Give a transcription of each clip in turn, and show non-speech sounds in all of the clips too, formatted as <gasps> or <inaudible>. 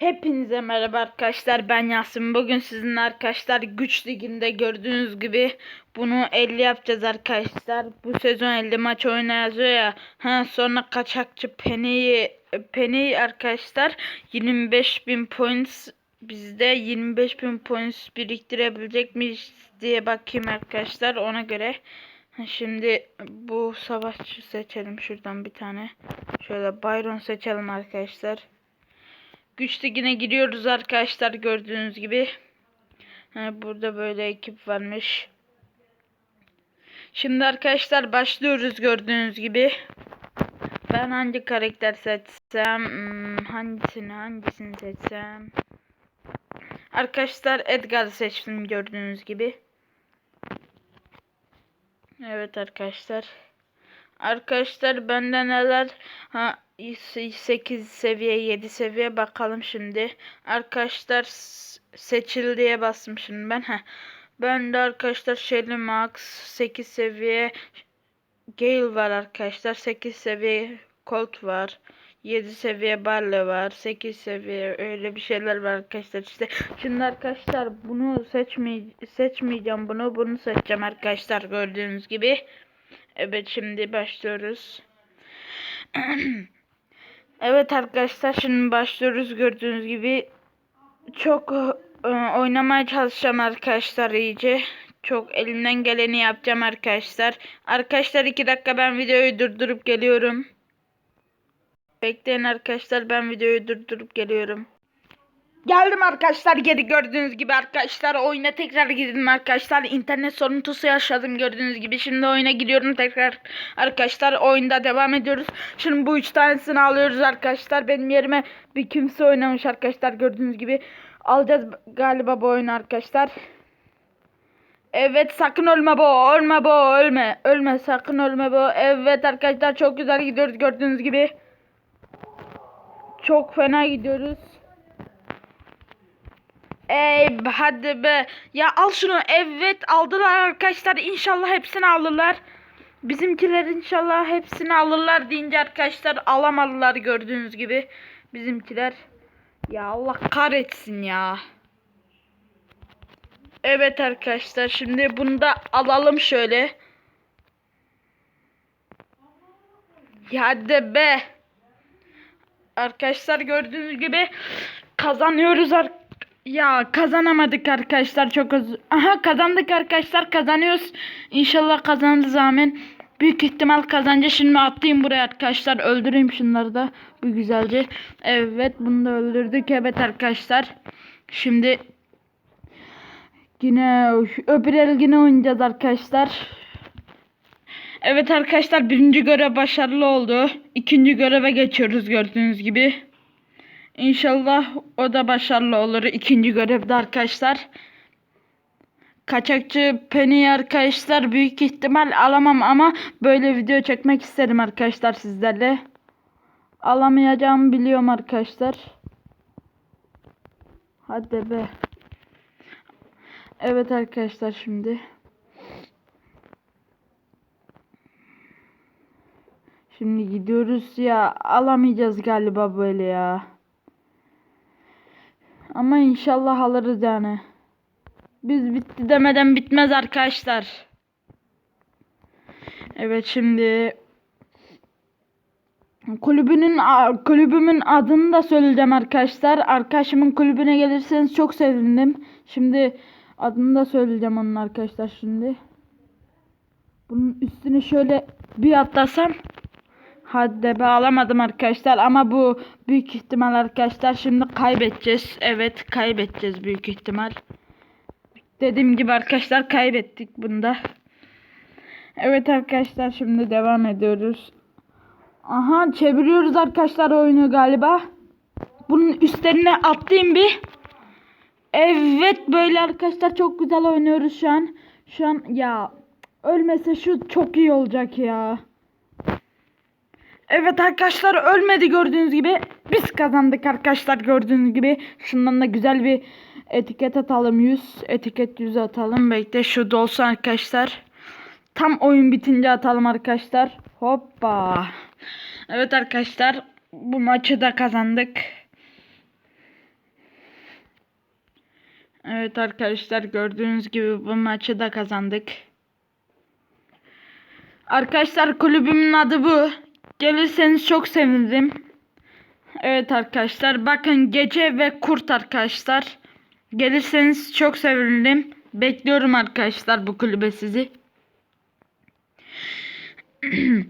Hepinize merhaba arkadaşlar ben Yasin. Bugün sizinle arkadaşlar güç liginde gördüğünüz gibi bunu 50 yapacağız arkadaşlar. Bu sezon 50 maç oyna yazıyor ya. Ha, sonra kaçakçı Penny'yi Penny arkadaşlar 25.000 points bizde 25.000 points biriktirebilecek miyiz diye bakayım arkadaşlar ona göre. Şimdi bu savaşçı seçelim şuradan bir tane. Şöyle Byron seçelim arkadaşlar. Güç ligine giriyoruz arkadaşlar gördüğünüz gibi. Burada böyle ekip varmış. Şimdi arkadaşlar başlıyoruz gördüğünüz gibi. Ben hangi karakter seçsem, hmm, hangisini hangisini seçsem. Arkadaşlar Edgar seçtim gördüğünüz gibi. Evet arkadaşlar. Arkadaşlar bende neler ha 8 seviye 7 seviye bakalım şimdi. Arkadaşlar seçil diye bastım şimdi ben. Heh. Ben de arkadaşlar Shelly Max 8 seviye Gale var arkadaşlar. 8 seviye Colt var. 7 seviye Barley var. 8 seviye öyle bir şeyler var arkadaşlar işte. Şimdi arkadaşlar bunu seçmey seçmeyeceğim bunu. Bunu seçeceğim arkadaşlar gördüğünüz gibi. Evet şimdi başlıyoruz. <clears throat> evet arkadaşlar şimdi başlıyoruz gördüğünüz gibi. Çok e, oynamaya çalışacağım arkadaşlar iyice. Çok elimden geleni yapacağım arkadaşlar. Arkadaşlar iki dakika ben videoyu durdurup geliyorum. Bekleyin arkadaşlar ben videoyu durdurup geliyorum. Geldim arkadaşlar geri gördüğünüz gibi arkadaşlar oyuna tekrar girdim arkadaşlar. İnternet soruntusu yaşadım gördüğünüz gibi. Şimdi oyuna giriyorum tekrar. Arkadaşlar oyunda devam ediyoruz. Şimdi bu üç tanesini alıyoruz arkadaşlar. Benim yerime bir kimse oynamış arkadaşlar gördüğünüz gibi. Alacağız galiba bu oyunu arkadaşlar. Evet sakın ölme bu ölme bu ölme. Ölme sakın ölme bu. Evet arkadaşlar çok güzel gidiyoruz gördüğünüz gibi. Çok fena gidiyoruz Ey hadi be. Ya al şunu. Evet aldılar arkadaşlar. İnşallah hepsini alırlar. Bizimkiler inşallah hepsini alırlar deyince arkadaşlar alamadılar gördüğünüz gibi. Bizimkiler. Ya Allah kahretsin ya. Evet arkadaşlar şimdi bunu da alalım şöyle. Ya hadi be. Arkadaşlar gördüğünüz gibi kazanıyoruz ar ya kazanamadık arkadaşlar çok az. Aha kazandık arkadaşlar kazanıyoruz. İnşallah kazanırız amin. Büyük ihtimal kazanacağız. Şimdi atlayayım buraya arkadaşlar. Öldüreyim şunları da. Bu güzelce. Evet bunu da öldürdük. Evet arkadaşlar. Şimdi yine öbür el yine oynayacağız arkadaşlar. Evet arkadaşlar birinci görev başarılı oldu. İkinci göreve geçiyoruz gördüğünüz gibi. İnşallah o da başarılı olur ikinci görevde arkadaşlar. Kaçakçı Penny arkadaşlar büyük ihtimal alamam ama böyle video çekmek isterim arkadaşlar sizlerle. Alamayacağımı biliyorum arkadaşlar. Hadi be. Evet arkadaşlar şimdi. Şimdi gidiyoruz ya alamayacağız galiba böyle ya. Ama inşallah alırız yani. Biz bitti demeden bitmez arkadaşlar. Evet şimdi kulübünün kulübümün adını da söyleyeceğim arkadaşlar. Arkadaşımın kulübüne gelirseniz çok sevinirim. Şimdi adını da söyleyeceğim onun arkadaşlar şimdi. Bunun üstüne şöyle bir atlasam Hadi be alamadım arkadaşlar ama bu büyük ihtimal arkadaşlar şimdi kaybedeceğiz. Evet kaybedeceğiz büyük ihtimal. Dediğim gibi arkadaşlar kaybettik bunda. Evet arkadaşlar şimdi devam ediyoruz. Aha çeviriyoruz arkadaşlar oyunu galiba. Bunun üstlerine atlayayım bir. Evet böyle arkadaşlar çok güzel oynuyoruz şu an. Şu an ya ölmese şu çok iyi olacak ya. Evet arkadaşlar ölmedi gördüğünüz gibi. Biz kazandık arkadaşlar gördüğünüz gibi. Şundan da güzel bir etiket atalım 100. Etiket 100 atalım. Bekle şu dolsun arkadaşlar. Tam oyun bitince atalım arkadaşlar. Hoppa. Evet arkadaşlar bu maçı da kazandık. Evet arkadaşlar gördüğünüz gibi bu maçı da kazandık. Arkadaşlar kulübümün adı bu. Gelirseniz çok sevinirim. Evet arkadaşlar bakın gece ve kurt arkadaşlar. Gelirseniz çok sevinirim. Bekliyorum arkadaşlar bu kulübe sizi. <clears throat>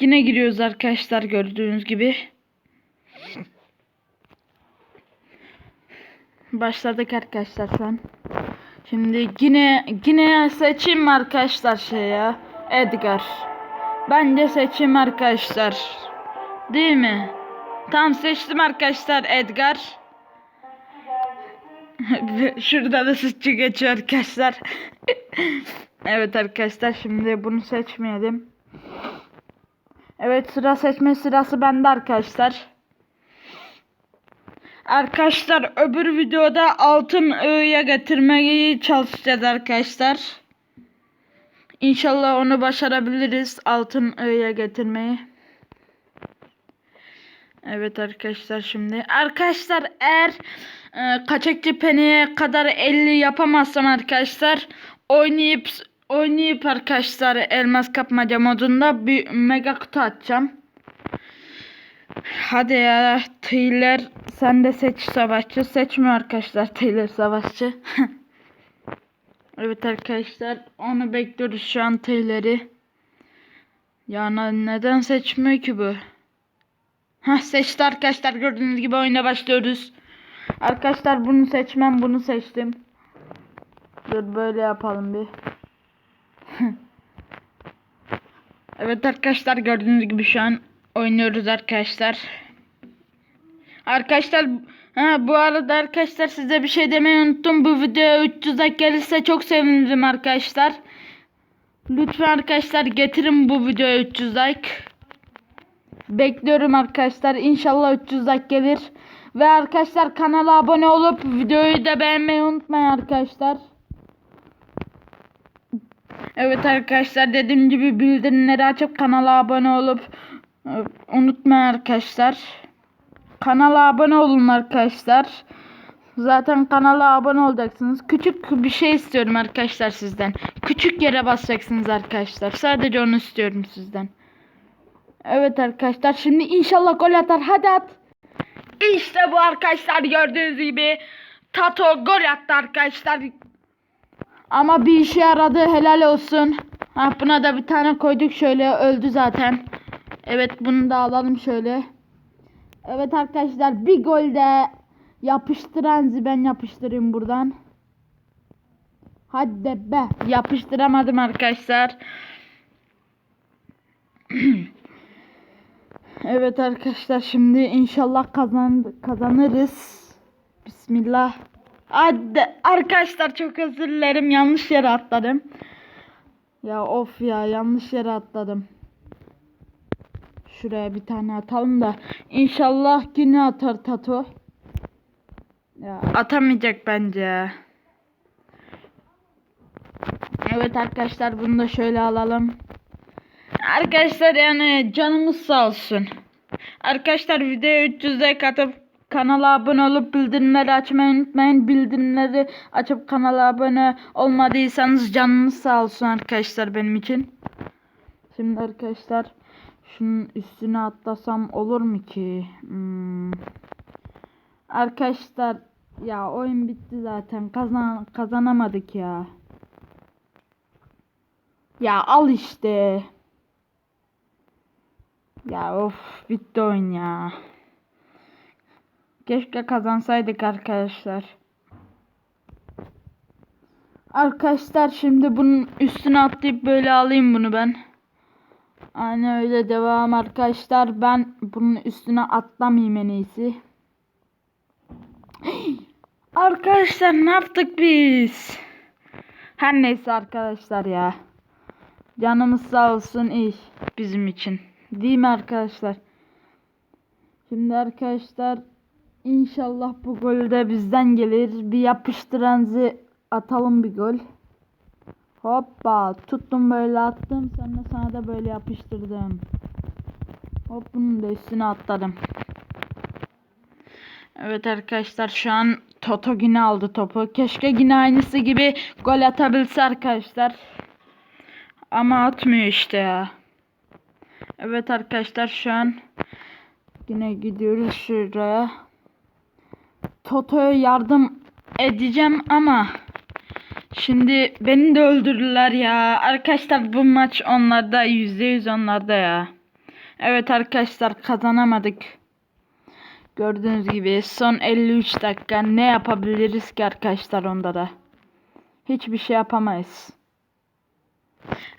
Yine giriyoruz arkadaşlar gördüğünüz gibi. Başladık arkadaşlar şu an. Şimdi yine yine seçeyim arkadaşlar şey ya. Edgar. Bence seçeyim arkadaşlar. Değil mi? Tamam seçtim arkadaşlar Edgar. <laughs> Şurada da sütçü geçiyor arkadaşlar. <laughs> evet arkadaşlar şimdi bunu seçmeyelim. Evet sıra seçme sırası bende arkadaşlar. Arkadaşlar öbür videoda altın ığıya getirmeyi çalışacağız arkadaşlar. İnşallah onu başarabiliriz altın ığıya getirmeyi. Evet arkadaşlar şimdi. Arkadaşlar eğer e, kaçakçı peneye kadar 50 yapamazsam arkadaşlar oynayıp oynayıp arkadaşlar elmas kapmaca modunda bir mega kutu atacağım. Hadi ya Taylor sen de seç savaşçı. Seçmiyor arkadaşlar Taylor savaşçı. <laughs> evet arkadaşlar onu bekliyoruz şu an Taylor'ı. Ya ne- neden seçmiyor ki bu? Hah seçti arkadaşlar gördüğünüz gibi oyuna başlıyoruz. Arkadaşlar bunu seçmem bunu seçtim. Dur böyle yapalım bir. <laughs> evet arkadaşlar gördüğünüz gibi şu an oynuyoruz arkadaşlar. Arkadaşlar ha, bu arada arkadaşlar size bir şey demeyi unuttum. Bu video 300 like gelirse çok sevinirim arkadaşlar. Lütfen arkadaşlar getirin bu videoya 300 like. Bekliyorum arkadaşlar. İnşallah 300 like gelir. Ve arkadaşlar kanala abone olup videoyu da beğenmeyi unutmayın arkadaşlar. Evet arkadaşlar dediğim gibi bildirimleri açıp kanala abone olup e, unutmayın arkadaşlar. Kanala abone olun arkadaşlar. Zaten kanala abone olacaksınız. Küçük bir şey istiyorum arkadaşlar sizden. Küçük yere basacaksınız arkadaşlar. Sadece onu istiyorum sizden. Evet arkadaşlar şimdi inşallah gol atar. Hadi at. İşte bu arkadaşlar gördüğünüz gibi Tato gol attı arkadaşlar. Ama bir işe yaradı helal olsun. Ha, buna da bir tane koyduk şöyle öldü zaten. Evet bunu da alalım şöyle. Evet arkadaşlar bir golde yapıştıran ben yapıştırayım buradan. Hadi be yapıştıramadım arkadaşlar. <clears throat> evet arkadaşlar şimdi inşallah kazan kazanırız. Bismillah. Hadi arkadaşlar çok özür dilerim yanlış yere atladım. Ya of ya yanlış yere atladım. Şuraya bir tane atalım da inşallah yine atar Tato. Ya atamayacak bence. Evet arkadaşlar bunu da şöyle alalım. Arkadaşlar yani canımız sağ olsun. Arkadaşlar videoya 300 like atıp kanala abone olup bildirimleri açmayı unutmayın. Bildirimleri açıp kanala abone olmadıysanız canınız sağ olsun arkadaşlar benim için. Şimdi arkadaşlar şunun üstüne atlasam olur mu ki? Hmm. Arkadaşlar ya oyun bitti zaten. Kazan kazanamadık ya. Ya al işte. Ya of bitti oyun ya. Keşke kazansaydık arkadaşlar. Arkadaşlar şimdi bunun üstüne atlayıp böyle alayım bunu ben. Aynen öyle devam arkadaşlar. Ben bunun üstüne atlamayayım en iyisi. <gasps> Arkadaşlar ne yaptık biz? Her neyse arkadaşlar ya. Canımız sağ olsun iyi bizim için. Değil mi arkadaşlar? Şimdi arkadaşlar inşallah bu gol de bizden gelir. Bir yapıştıranızı atalım bir gol. Hoppa tuttum böyle attım sonra sana da böyle yapıştırdım. Hop bunun da üstüne atladım. Evet arkadaşlar şu an Toto yine aldı topu. Keşke yine aynısı gibi gol atabilse arkadaşlar. Ama atmıyor işte ya. Evet arkadaşlar şu an yine gidiyoruz şuraya. Toto'ya yardım edeceğim ama şimdi beni de öldürdüler ya. Arkadaşlar bu maç onlarda %100 onlarda ya. Evet arkadaşlar kazanamadık. Gördüğünüz gibi son 53 dakika ne yapabiliriz ki arkadaşlar onda da? Hiçbir şey yapamayız.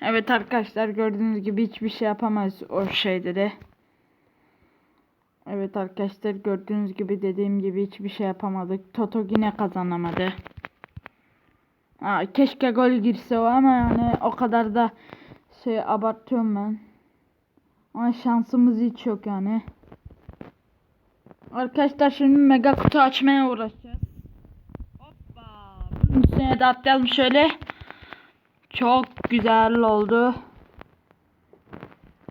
Evet arkadaşlar gördüğünüz gibi hiçbir şey yapamayız o şeyde de. Evet arkadaşlar gördüğünüz gibi dediğim gibi hiçbir şey yapamadık. Toto yine kazanamadı. Aa, keşke gol girse o ama yani o kadar da şey abartıyorum ben. Ama şansımız hiç yok yani. Arkadaşlar şimdi mega kutu açmaya uğraşacağız. Hoppa. Bunun üstüne de atlayalım şöyle. Çok güzel oldu.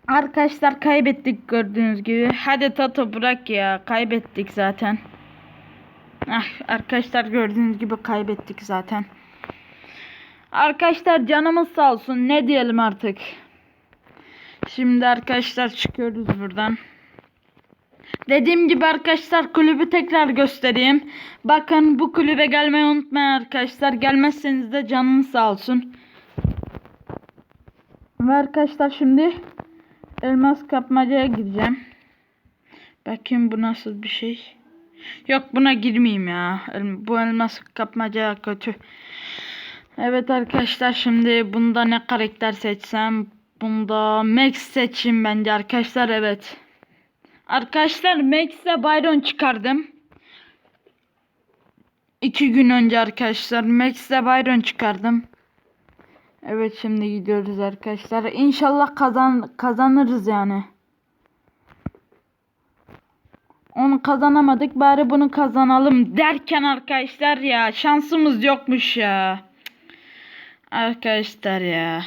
Arkadaşlar kaybettik gördüğünüz gibi. Hadi Tato bırak ya. Kaybettik zaten. Ah, arkadaşlar gördüğünüz gibi kaybettik zaten. Arkadaşlar canımız sağ olsun. Ne diyelim artık. Şimdi arkadaşlar çıkıyoruz buradan. Dediğim gibi arkadaşlar kulübü tekrar göstereyim. Bakın bu kulübe gelmeyi unutmayın arkadaşlar. Gelmezseniz de canınız sağ olsun. Ve arkadaşlar şimdi elmas kapmacaya gideceğim. Bakayım bu nasıl bir şey. Yok buna girmeyeyim ya. Bu elmas kapmaca kötü. Evet arkadaşlar şimdi bunda ne karakter seçsem? Bunda Max seçeyim bence arkadaşlar evet. Arkadaşlar Max'e Byron çıkardım. İki gün önce arkadaşlar Max'e Byron çıkardım. Evet şimdi gidiyoruz arkadaşlar. İnşallah kazan kazanırız yani. Onu kazanamadık bari bunu kazanalım derken arkadaşlar ya şansımız yokmuş ya. Arkadaşlar ya.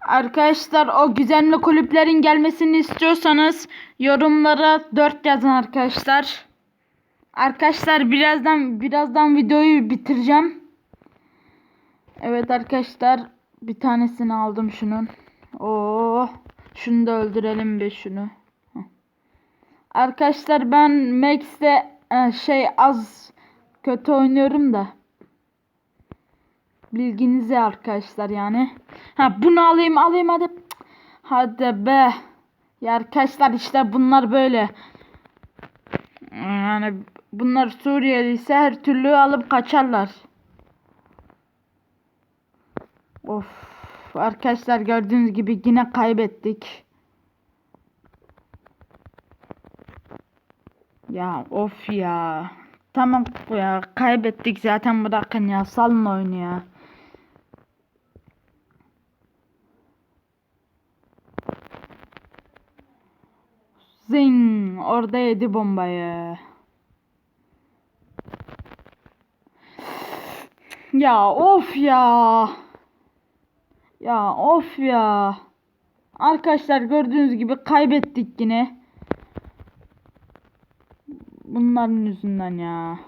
Arkadaşlar o güzel kulüplerin gelmesini istiyorsanız yorumlara 4 yazın arkadaşlar. Arkadaşlar birazdan birazdan videoyu bitireceğim. Evet arkadaşlar bir tanesini aldım şunun. Oo, şunu da öldürelim bir şunu. Arkadaşlar ben Max'te e, şey az kötü oynuyorum da. Bilginize arkadaşlar yani. Ha bunu alayım alayım hadi. Hadi be. Ya arkadaşlar işte bunlar böyle. Yani bunlar Suriyeli ise her türlü alıp kaçarlar. Of arkadaşlar gördüğünüz gibi yine kaybettik. Ya of ya. Tamam ya kaybettik zaten bırakın ya salın oyunu ya. Zing orada yedi bombayı. Ya of ya. Ya of ya. Arkadaşlar gördüğünüz gibi kaybettik yine. Bunların yüzünden ya.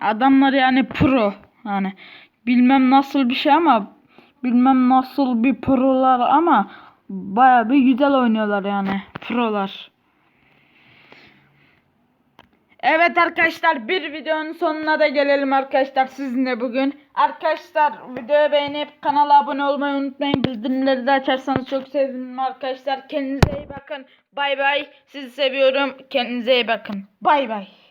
Adamlar yani pro. Yani bilmem nasıl bir şey ama bilmem nasıl bir prolar ama baya bir güzel oynuyorlar yani prolar. Evet arkadaşlar bir videonun sonuna da gelelim arkadaşlar sizinle bugün. Arkadaşlar videoyu beğenip kanala abone olmayı unutmayın. Bildirimleri de açarsanız çok sevinirim arkadaşlar. Kendinize iyi bakın. Bay bay. Sizi seviyorum. Kendinize iyi bakın. Bay bay.